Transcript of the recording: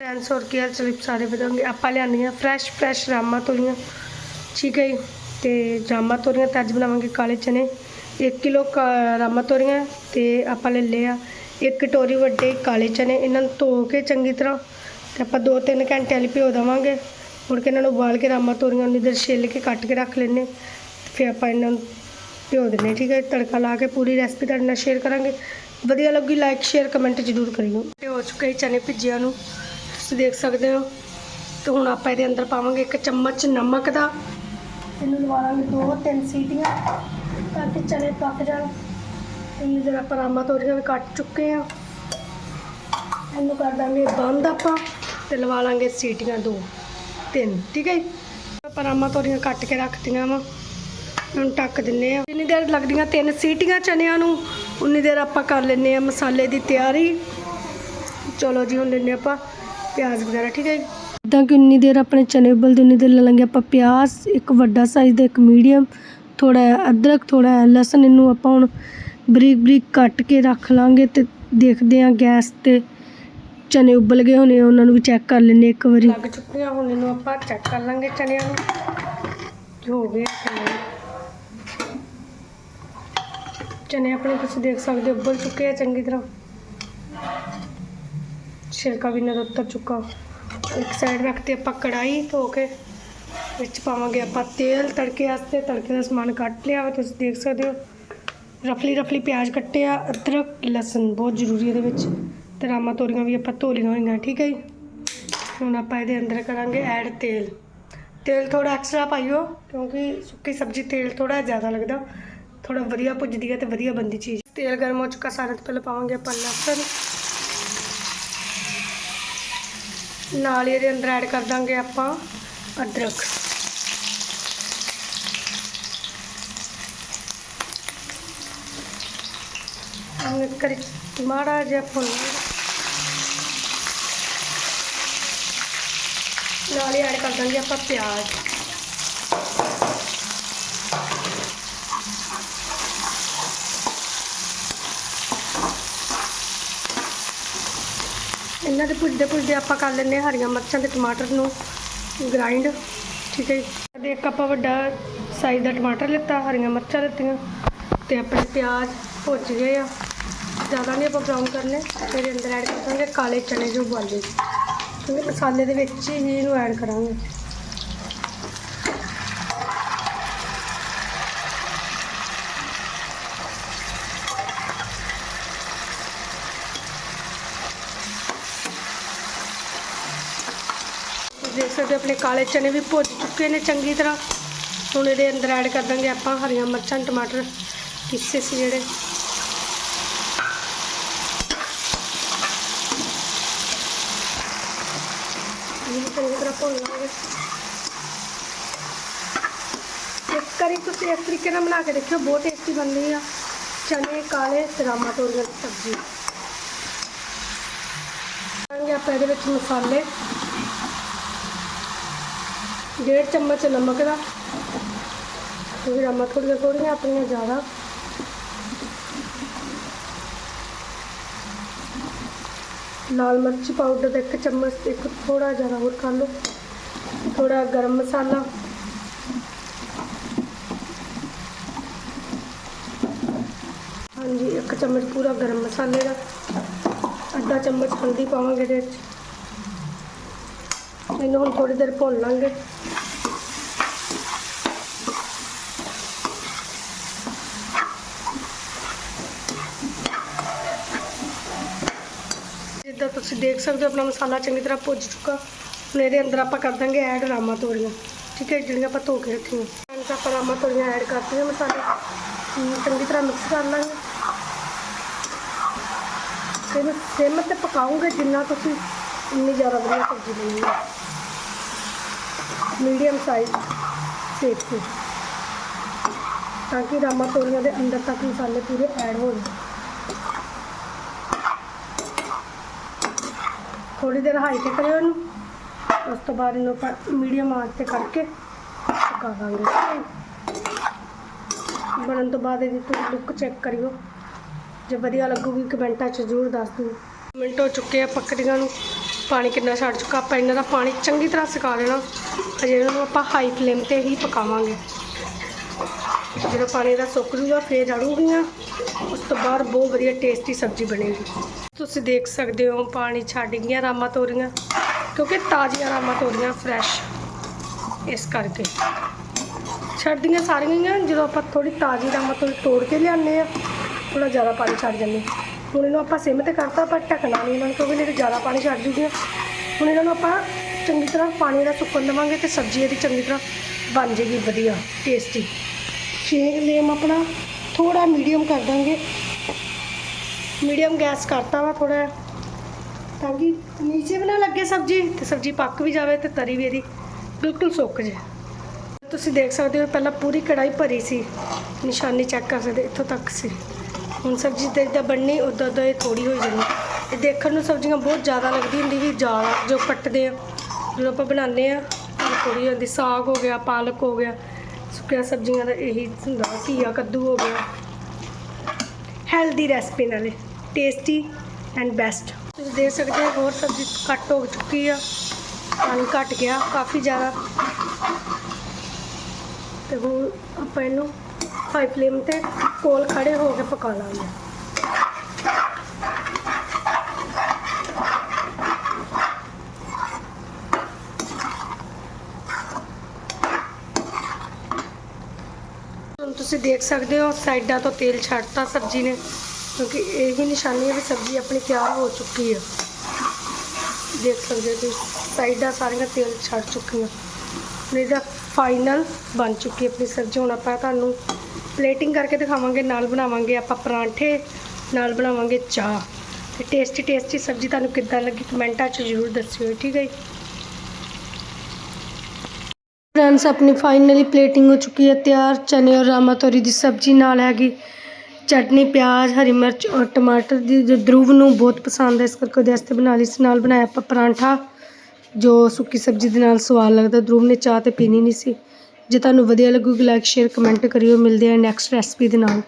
Friends ਹੋਰ ਕੀ ਹਾਲ ਚਾਲ? ਸਾਰੇ ਵਧਾਂਗੇ ਆਪਾਂ ਲਿਆਂਦੀਆਂ ਫਰੈਸ਼ ਫਰੈਸ਼ ਰਾਮਾ ਤੋਰੀਆਂ। ਠੀਕ ਹੈ ਜੀ? ਤੇ ਰਾਮਾ ਤੋਰੀਆਂ ਤਾਂ ਅੱਜ ਬਣਾਵਾਂਗੇ ਕਾਲੇ ਚਨੇ। 1 ਕਿਲੋ ਰਾਮਾ ਤੋਰੀਆਂ ਤੇ ਆਪਾਂ ਲੈ ਲਿਆ ਇੱਕ ਟੋਰੀ ਵੱਡੇ ਕਾਲੇ ਚਨੇ। ਇਹਨਾਂ ਨੂੰ ਧੋ ਕੇ ਚੰਗੀ ਤਰ੍ਹਾਂ ਤੇ ਆਪਾਂ 2-3 ਘੰਟੇ ਲਈ ਭਿਓ ਦੇਵਾਂਗੇ। ਮੁੜ ਕੇ ਇਹਨਾਂ ਨੂੰ ਉਬਾਲ ਕੇ ਰਾਮਾ ਤੋਰੀਆਂ ਨੂੰ ਇਧਰ ਛਿੱਲ ਕੇ ਕੱਟ ਕੇ ਰੱਖ ਲੈਣੇ ਫਿਰ ਆਪਾਂ ਇਹਨਾਂ ਨੂੰ ਭਿਓ ਦਿੰਦੇ ਠੀਕ ਹੈ? ਤੜਕਾ ਲਾ ਕੇ ਪੂਰੀ ਰੈਸਪੀ ਤੁਹਾਡੇ ਨਾਲ ਸ਼ੇਅਰ ਕਰਾਂਗੇ। ਵਧੀਆ ਲੱਗੀ ਲਾਈਕ ਸ਼ੇਅਰ ਕਮੈਂਟ ਜ਼ਰੂਰ ਕਰਿਓ। ਤੇ ਹੋ ਚੁੱਕੇ ਚਨੇ ਭਿੱਜਿਆਂ ਨੂੰ। ਤੁਸੀਂ ਦੇਖ ਸਕਦੇ ਹੋ ਤੇ ਹੁਣ ਆਪਾਂ ਇਹਦੇ ਅੰਦਰ ਪਾਵਾਂਗੇ ਇੱਕ ਚਮਚ ਨਮਕ ਦਾ। ਇਹਨੂੰ ਲਵਾ ਲਾਂਗੇ ਦੋ ਤਿੰਨ ਸੀਟੀਆਂ ਤਾਂ ਕਿ ਚਨੇ ਪੱਕ ਜਾਣ। ਤੇ ਇਧਰ ਆਪਾਂ ਰਾਮਾ ਤੋਰੀਆਂ ਵੀ ਕੱਟ ਚੁੱਕੇ ਆ, ਇਹਨੂੰ ਕਰ ਦਾਂਗੇ ਬੰਦ ਆਪਾਂ ਤੇ ਲਵਾ ਲਾਂਗੇ ਸੀਟੀਆਂ ਦੋ, ਤਿੰਨ, ਠੀਕ ਹੈ ਜੀ? ਆਪਾਂ ਰਾਮਾ ਤੋਰੀਆਂ ਕੱਟ ਕੇ ਰੱਖਤੀਆਂ ਵਾ ਹੁਣ ਢੱਕ ਦਿੰਨੇ ਆ। ਜਿੰਨੀ ਦੇਰ ਲੱਗਦੀਆਂ ਤਿੰਨ ਸੀਟੀਆਂ ਚਨਿਆਂ ਨੂੰ, ਉਨੀ ਦੇਰ ਆਪਾਂ ਕਰ ਲੈਨੇ ਆ ਮਸਾਲੇ ਦੀ ਤਿਆਰੀ। ਚਲੋ ਜੀ, ਹੁਣ ਲੈਨੇ ਆਪਾਂ ਪਿਆਜ਼ ਵਗੈਰਾ ਠੀਕ ਹੈ ਜੀ? ਇਦਾਂ ਕਿ ਉਨੀ ਦੇਰ ਆਪਣੇ ਚਨੇ ਉਬਲਦੇ ਉਨੀ ਦੇਰ ਲੈ ਲਾਂਗੇ ਆਪਾਂ ਪਿਆਜ਼ ਇੱਕ ਵੱਡਾ ਸਾਈਜ਼ ਦਾ ਇੱਕ ਮੀਡੀਅਮ ਥੋੜਾ ਅਦਰਕ ਥੋੜਾ ਲਸਣ ਇਹਨੂੰ ਆਪਾਂ ਹੁਣ ਬਰੀਕ ਬਰੀਕ ਕੱਟ ਕੇ ਰੱਖ ਲਾਂਗੇ ਤੇ ਦੇਖਦੇ ਆ ਗੈਸ ਤੇ ਚਨੇ ਉਬਲ ਗਏ ਹੋਣੇ ਉਹਨਾਂ ਨੂੰ ਵੀ ਚੈੱਕ ਕਰ ਲੈਨੇ ਇੱਕ ਵਾਰੀ। ਲੱਗ ਚੁੱਕੀਆਂ ਹੁਣ ਇਹਨੂੰ ਆਪਾਂ ਚੈੱਕ ਕਰ ਲਾਂਗੇ ਚਨਿਆਂ ਨੂੰ। ਕਿ ਹੋ ਗਏ ਚਨੇ। ਚਨੇ ਆਪਣੇ ਤੁਸੀਂ ਦੇਖ ਸਕਦੇ ਹੋ ਉਬਲ ਚੁੱਕੇ ਆ ਚੰਗੀ ਤਰ੍ਹਾਂ। ਛਿਲਕਾ ਵੀ ਨਜ਼ਰ ਉਤਰ ਚੁੱਕਾ। ਇੱਕ ਸਾਈਡ ਰੱਖਤੇ ਆਪਾਂ ਕੜਾਈ ਧੋ ਕੇ, ਵਿੱਚ ਪਾਵਾਂਗੇ ਆਪਾਂ ਤੇਲ ਤੜਕੇ ਵਾਸਤੇ, ਤੜਕੇ ਦਾ ਸਮਾਨ ਕੱਟ ਲਿਆ ਵਾ, ਤੁਸੀਂ ਦੇਖ ਸਕਦੇ ਹੋ। ਰਫਲੀ ਰਫਲੀ ਪਿਆਜ਼ ਕੱਟਿਆ ਅਦਰਕ, ਲਸਣ, ਬਹੁਤ ਜ਼ਰੂਰੀ ਇਹਦੇ ਵਿੱਚ। ਤੇ ਰਾਮਾ ਤੋਰੀਆਂ ਵੀ ਆਪਾਂ ਧੋ ਲਈਆਂ ਹੋਈਆਂ, ਠੀਕ ਹੈ ਜੀ? ਹੁਣ ਆਪਾਂ ਇਹਦੇ ਅੰਦਰ ਕਰਾਂਗੇ ਐਡ ਤੇਲ। ਤੇਲ ਥੋੜਾ ਐਕਸਟਰਾ ਪਾਈਓ ਕਿਉਂਕਿ ਸੁੱਕੀ ਸਬਜ਼ੀ ਤੇਲ ਥੋੜਾ ਜ਼ਿਆਦਾ ਲੱਗਦਾ। ਥੋੜਾ ਵਧੀਆ ਭੁੱਜਦੀ ਹੈ ਤੇ ਵਧੀਆ ਬੰਦੀ ਚੀਜ਼। ਤੇਲ ਗਰਮ ਹੋ ਚੁੱਕਾ, ਸਾਰਿਆਂ ਤੋਂ ਪਹਿਲਾਂ ਪਾਵਾਂਗੇ ਆਪਾਂ ਲਸਣ। ਨਾਲ ਹੀ ਇਹਦੇ ਅੰਦਰ ਐਡ ਕਰ ਦਾਂਗੇ ਆਪਾਂ ਅਦਰਕ। ਉਹਨੇ ਕਰੀ ਮਾੜਾ ਜਿਹਾ ਭੁੰਨ ਨਾਲ ਹੀ ਐਡ ਕਰ ਦਾਂਗੇ ਆਪਾਂ ਪਿਆਜ਼। ਇਹਨਾਂ ਦੇ ਭੁੱਜਦੇ ਭੁੱਜਦੇ ਆਪਾਂ ਕਰ ਲੈਂਦੇ ਹਾਂ ਹਰੀਆਂ ਮਿਰਚਾਂ ਤੇ ਟਮਾਟਰ ਨੂੰ ਗ੍ਰਾਈਂਡ ਠੀਕ ਹੈ ਜੀ। ਤੇ ਇੱਕ ਆਪਾਂ ਵੱਡਾ ਸਾਈਜ਼ ਦਾ ਟਮਾਟਰ ਲਿੱਤਾ, ਹਰੀਆਂ ਮਿਰਚਾਂ ਲਿੱਤੀਆਂ ਤੇ ਆਪਣੇ ਪਿਆਜ਼ ਭੁੱਜ ਗਏ ਆ। ਜ਼ਿਆਦਾ ਨਹੀਂ ਆਪਾਂ ਬਰਾਊਨ ਕਰਨੇ, ਫਿਰ ਇਹਦੇ ਅੰਦਰ ਐਡ ਕਰ ਦਾਂਗੇ ਕਾਲੇ ਚਨੇ ਜੋ ਉਬਾਲੇ ਕਿਉਂਕਿ ਮਸਾਲੇ ਦੇ ਵਿੱਚ ਹੀ ਇਹਨੂੰ ਐਡ ਕਰਾਂਗੇ। ਦੇਖ ਸਕਦੇ ਹੋ, ਆਪਣੇ ਕਾਲੇ ਚਨੇ ਵੀ ਭੁੱਜ ਚੁੱਕੇ ਨੇ ਚੰਗੀ ਤਰ੍ਹਾਂ। ਹੁਣ ਇਹਦੇ ਅੰਦਰ ਐਡ ਕਰ ਦਾਂਗੇ ਆਪਾਂ ਹਰੀਆਂ ਮਿਰਚਾਂ, ਟਮਾਟਰ, ਪੀਸੇ ਸੀ ਜਿਹੜੇ। ਇਹਨੂੰ ਚੰਗੀ ਤਰ੍ਹਾਂ ਭੁੰਨ ਲਾਂਗੇ। ਇੱਕ ਵਾਰੀ ਤੁਸੀਂ ਇਸ ਤਰੀਕੇ ਨਾਲ ਬਣਾ ਕੇ ਦੇਖਿਓ, ਬਹੁਤ ਟੇਸਟੀ ਬਣਦੀ ਆ। ਚਨੇ, ਕਾਲੇ, ਰਾਮਾ ਤੋਰੀਆਂ ਦੀ ਸਬਜ਼ੀ। ਆਪਾਂ ਇਹਦੇ ਵਿੱਚ ਮਸਾਲੇ। ਡੇਢ ਚਮਚ ਨਮਕ ਦਾ ਕਿਉਂਕਿ ਰਾਮਾ ਥੋੜੀਆਂ ਥੋੜੀਆਂ ਆਪਣੀਆਂ ਜ਼ਿਆਦਾ ਲਾਲ ਮਿਰਚ ਪਾਊਡਰ ਦਾ ਇੱਕ ਚਮਚ ਇੱਕ ਥੋੜਾ ਜ਼ਿਆਦਾ ਹੋਰ ਕਰ ਲਓ ਥੋੜਾ ਗਰਮ ਮਸਾਲਾ ਹਾਂਜੀ ਇੱਕ ਚਮਚ ਪੂਰਾ ਗਰਮ ਮਸਾਲੇ ਦਾ ਅੱਧਾ ਚਮਚ ਹਲਦੀ ਪਾਵਾਂਗੇ ਇਹਦੇ ਵਿੱਚ ਇਹਨੂੰ ਹੁਣ ਥੋੜੀ ਦੇਰ ਭੁੰਨ ਲਾਂਗੇ। ਜਿੱਦਾਂ ਤੁਸੀਂ ਦੇਖ ਸਕਦੇ ਹੋ, ਆਪਣਾ ਮਸਾਲਾ ਚੰਗੀ ਤਰ੍ਹਾਂ ਭੁੱਜ ਚੁੱਕਾ। ਹੁਣ ਇਹਦੇ ਅੰਦਰ ਆਪਾਂ ਕਰ ਦਾਂਗੇ ਐਡ ਰਾਮਾ ਤੋਰੀਆਂ। ਠੀਕ ਹੈ, ਜਿਹੜੀਆਂ ਆਪਾਂ ਧੋ ਕੇ ਰੱਖੀਆਂ। ਹੁਣ ਆਪਾਂ ਰਾਮਾ ਤੋਰੀਆਂ ਐਡ ਕਰਤੀਆਂ ਮਸਾਲੇ ਚੰਗੀ ਤਰ੍ਹਾਂ ਮਿਕਸ ਕਰ ਲਾਂਗੇ। ਤੇ ਇਹਨੂੰ ਸਿਮ ਤੇ ਪਕਾਉਂਗੇ ਜਿੰਨਾ ਤੁਸੀਂ ਉਨੀ ਜ਼ਿਆਦਾ ਵਧੀਆ ਸਬਜ਼ੀ ਬਣੇਗੀ। ਮੀਡੀਅਮ ਸਾਈਜ਼ ਸੇਕ ਤੇ, ਤਾਂ ਕਿ ਰਾਮਾ ਤੋਰੀਆਂ ਦੇ ਅੰਦਰ ਤੱਕ ਮਸਾਲੇ ਪੂਰੇ ਐਡ ਹੋ ਜਾਣ ਥੋੜੀ ਦੇਰ ਹਾਈ ਤੇ ਕਰਿਓ ਇਹਨੂੰ, ਉਸ ਤੋਂ ਬਾਅਦ ਇਹਨੂੰ ਆਪਾਂ ਮੀਡੀਅਮ ਆਂਚ ਤੇ ਕਰਕੇ ਪਕਾ ਦਾਂਗੇ। ਬਣਨ ਤੋਂ ਬਾਅਦ ਇਹਦੀ ਤੁਸੀਂ ਲੁੱਕ ਚੈੱਕ ਕਰਿਓ। ਜੇ ਵਧੀਆ ਲੱਗੂਗੀ ਕਮੈਂਟਾਂ 'ਚ ਜ਼ਰੂਰ ਦੱਸ ਦਿਓ। ਮਿੰਟ ਹੋ ਚੁੱਕੇ ਆ ਪੱਕੜੀਆਂ ਨੂੰ। ਪਾਣੀ ਕਿੰਨਾ ਛੱਡ ਚੁੱਕਾ, ਆਪਾਂ ਇਹਨਾਂ ਦਾ ਪਾਣੀ ਚੰਗੀ ਤਰ੍ਹਾਂ ਸੁਕਾ ਲੈਣਾ। ਅਜੇ ਇਹਨਾਂ ਨੂੰ ਆਪਾਂ ਹਾਈ ਫਲੇਮ ਤੇ ਹੀ ਪਕਾਵਾਂਗੇ। ਜਦੋਂ ਪਾਣੀ ਦਾ ਸੁੱਕ ਜੂਗਾ, ਫੇਰ ਰੜੂਗੀਆਂ। ਉਸ ਤੋਂ ਬਾਅਦ ਬਹੁਤ ਵਧੀਆ ਟੇਸਟੀ ਸਬਜ਼ੀ ਬਣੇਗੀ। ਤੁਸੀਂ ਦੇਖ ਸਕਦੇ ਹੋ ਪਾਣੀ ਛੱਡ ਗਈਆਂ, ਰਾਮਾ ਤੋਰੀਆਂ, ਕਿਉਂਕਿ ਤਾਜ਼ੀਆਂ ਰਾਮਾ ਤੋਰੀਆਂ ਫਰੈਸ਼ ਇਸ ਕਰਕੇ। ਛੱਡਦੀਆਂ ਸਾਰੀਆਂ ਹੀ ਆ ਜਦੋਂ ਆਪਾਂ ਥੋੜੀ ਤਾਜ਼ੀ ਰਾਮਾ ਤੋਰੀ ਤੋੜ ਕੇ ਲਿਆਉਂਦੇ ਆ ਥੋੜਾ ਜ਼ਿਆਦਾ ਪਾਣੀ ਛੱਡ ਜਾਂਦੇ ਹੁਣ ਇਹਨੂੰ ਆਪਾਂ ਸਿਮ ਤੇ ਕਰਤਾ ਪਰ ਢੱਕਣਾ ਨਹੀਂ ਇਹਨਾਂ ਨੂੰ, ਕਿਉਂਕਿ ਨਹੀਂ ਤਾਂ ਜ਼ਿਆਦਾ ਪਾਣੀ ਛੱਡ ਜੂਗੀਆਂ ਹੁਣ ਇਹਨਾਂ ਨੂੰ ਆਪਾਂ ਚੰਗੀ ਤਰ੍ਹਾਂ ਪਾਣੀ ਦਾ ਸੁੱਕਣ ਦੇਵਾਂਗੇ ਤੇ ਸਬਜ਼ੀ ਇਹਦੀ ਚੰਗੀ ਤਰ੍ਹਾਂ ਬਣ ਜੇਗੀ ਵਧੀਆ ਟੇਸਟੀ ਫੇਰ ਫਲੇਮ ਆਪਣਾ ਥੋੜਾ ਮੀਡੀਅਮ ਕਰ ਦਾਂਗੇ। ਮੀਡੀਅਮ ਗੈਸ ਕਰਤਾ ਵਾ ਥੋੜਾ ਤਾਂ ਕਿ ਨੀਚੇ ਵੀ ਨਾ ਲੱਗੇ ਸਬਜ਼ੀ ਤੇ ਸਬਜ਼ੀ ਪੱਕ ਵੀ ਜਾਵੇ ਤੇ ਤਰੀ ਵੀ ਇਹਦੀ ਬਿਲਕੁਲ ਸੁੱਕ ਜੇ ਤੁਸੀਂ ਦੇਖ ਸਕਦੇ ਹੋ, ਪਹਿਲਾਂ ਪੂਰੀ ਕੜਾਈ ਭਰੀ ਸੀ, ਨਿਸ਼ਾਨੀ ਚੈੱਕ ਕਰ ਸਕਦੇ ਇੱਥੋਂ ਤੱਕ ਸੀ। ਹੁਣ ਸਬਜ਼ੀ ਤੇ ਇਦਾਂ ਬਣਨੀ, ਉਦਾਂ ਉਦਾਂ ਇਹ ਥੋੜੀ ਹੋਈ ਜਾਣੀ। ਇਹ ਦੇਖਣ ਨੂੰ ਸਬਜ਼ੀਆਂ ਬਹੁਤ ਜ਼ਿਆਦਾ ਲੱਗਦੀ ਹੁੰਦੀ ਵੀ ਜ਼ਿਆਦਾ ਜੋ ਕੱਟਦੇ ਆ, ਜਦੋਂ ਆਪਾਂ ਬਣਾਉਂਦੇ ਆ ਥੋੜੀ ਹੁੰਦੀ, ਸਾਗ ਹੋ ਗਿਆ, ਪਾਲਕ ਹੋ ਗਿਆ, ਸੁੱਕੀਆਂ ਸਬਜ਼ੀਆਂ ਦਾ ਇਹੀ ਹੁੰਦਾ, ਘੀਆ, ਕੱਦੂ ਹੋ ਗਿਆ। ਹੈਲਦੀ ਰੈਸਪੀ ਨਾਲੇ ਟੇਸਟੀ ਐਂਡ ਬੈਸਟ ਤੁਸੀਂ ਦੇਖ ਸਕਦੇ ਹੋ, ਹੋਰ ਸਬਜ਼ੀ ਕੱਟ ਹੋ ਚੁੱਕੀ ਆ, ਪਾਣੀ ਘਟ ਗਿਆ, ਕਾਫੀ ਜ਼ਿਆਦਾ। ਤੇ ਹੁਣ ਆਪਾਂ ਇਹਨੂੰ ਹਾਈ ਫਲੇਮ ਤੇ ਕੋਲ ਖੜੇ ਹੋ ਕੇ ਪਕਾ ਲਾਂਗੇ। ਤੁਸੀਂ ਦੇਖ ਸਕਦੇ ਹੋ, ਸਾਈਡਾਂ ਤੋਂ ਤੇਲ ਛੱਡਤਾ ਸਬਜ਼ੀ ਨੇ, ਕਿਉਂਕਿ ਇਹ ਹੀ ਨਿਸ਼ਾਨੀ ਹੈ ਵੀ ਸਬਜ਼ੀ ਆਪਣੀ ਤਿਆਰ ਹੋ ਚੁੱਕੀ ਹੈ। ਦੇਖ ਸਕਦੇ ਹੋ ਤੁਸੀਂ, ਸਾਈਡਾਂ ਸਾਰੀਆਂ ਤੇਲ ਛੱਡ ਚੁੱਕੀਆਂ। ਹੁਣ ਇਹਦਾ ਫਾਈਨਲ ਬਣ ਚੁੱਕੀ ਆਪਣੀ ਸਬਜ਼ੀ। ਹੁਣ ਆਪਾਂ ਤੁਹਾਨੂੰ ਪਲੇਟਿੰਗ ਕਰਕੇ ਦਿਖਾਵਾਂਗੇ, ਨਾਲ ਬਣਾਵਾਂਗੇ ਆਪਾਂ ਪਰਾਂਠੇ, ਨਾਲ ਬਣਾਵਾਂਗੇ ਚਾਹ। ਤੇ ਟੇਸਟੀ ਟੇਸਟੀ ਸਬਜ਼ੀ ਤੁਹਾਨੂੰ ਕਿੱਦਾਂ ਲੱਗੀ ਕਮੈਂਟਾਂ 'ਚ ਜ਼ਰੂਰ ਦੱਸਿਓ, ਠੀਕ ਹੈ ਜੀ? ਫਰੈਂਡਸ ਆਪਣੀ ਫਾਈਨਲੀ ਪਲੇਟਿੰਗ ਹੋ ਚੁੱਕੀ ਹੈ, ਤਿਆਰ ਚਨੇ ਔਰ ਰਾਮਾ ਤੋਰੀ ਦੀ ਸਬਜ਼ੀ ਨਾਲ ਹੈਗੀ। ਚਟਨੀ, ਪਿਆਜ਼, ਹਰੀ ਮਿਰਚ ਔਰ ਟਮਾਟਰ ਦੀ ਜੋ ਧਰੁਵ ਨੂੰ ਬਹੁਤ ਪਸੰਦ ਹੈ, ਇਸ ਕਰਕੇ ਉਹਦੇ ਵਾਸਤੇ ਬਣਾ ਲਈ ਸੀ। ਨਾਲ ਬਣਾਇਆ ਆਪਾਂ ਪਰਾਂਠਾ, ਜੋ ਸੁੱਕੀ ਸਬਜ਼ੀ ਦੇ ਨਾਲ ਸਵਾਦ ਲੱਗਦਾ, ਧਰੁਵ ਨੇ ਚਾਹ ਤੇ ਪੀਣੀ ਨਹੀਂ ਸੀ। ਜੇ ਤੁਹਾਨੂੰ ਵਧੀਆ ਲੱਗੂਗੀ ਲਾਈਕ ਸ਼ੇਅਰ ਕਮੈਂਟ ਕਰਿਓ ਮਿਲਦੇ ਆ ਨੈਕਸਟ ਰੈਸਪੀ ਦੇ ਨਾਲ।